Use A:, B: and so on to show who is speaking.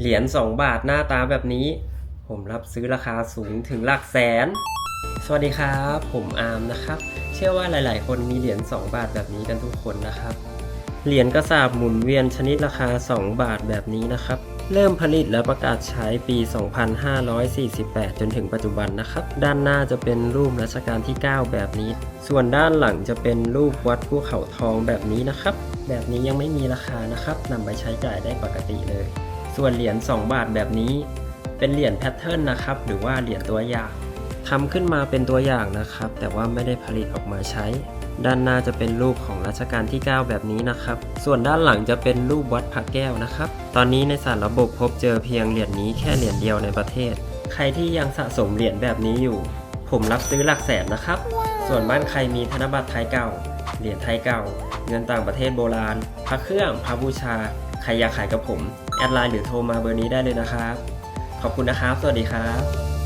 A: เหรียญ2 บาทหน้าตาแบบนี้ ผมรับซื้อราคาสูงถึงหลักแสน สวัสดีครับ ผมอาร์มนะครับ เชื่อว่าหลาย ๆ คนมีเหรียญ2 บาทแบบนี้กันทุกคนนะครับ เหรียญกระสาบหมุนเวียนชนิดราคา 2 บาทแบบนี้นะครับ เริ่มผลิตและประกาศใช้ปี 2548 จนถึงปัจจุบันนะครับ ด้านหน้าจะเป็นรูปรัชกาลที่ 9 แบบนี้ ส่วนด้านหลังจะเป็นรูปวัดภูเขาทองแบบนี้นะครับ แบบนี้ยังไม่มีราคานะครับนำไปใช้จ่ายได้ปกติเลย ส่วนเหรียญ2 บาทแบบนี้ เป็นเหรียญแพทเทิร์นนะครับ หรือว่าเหรียญตัวอย่างทำขึ้นมาเป็นตัวอย่างนะครับ แต่ว่าไม่ได้ผลิตออกมาใช้ ด้านหน้าจะเป็นรูปของรัชกาลที่ 9 แบบนี้นะครับ ส่วนด้านหลังจะเป็นรูปวัดพระแก้วนะครับ ตอนนี้ในสารระบบพบเจอเพียงเหรียญนี้แค่เหรียญเดียวในประเทศ ใครที่ยังสะสมเหรียญแบบนี้อยู่ ผมรับซื้อหลักแสนนะครับ ส่วนบ้านใครมีธนบัตรไทยเก่า เหรียญไทยเก่า เงินต่างประเทศโบราณ พระเครื่อง พระบูชา รอยากขายกับผม แอดไลน์หรือโทรมาเบอร์นี้ได้เลยนะครับ ขอบคุณนะครับ สวัสดีครับ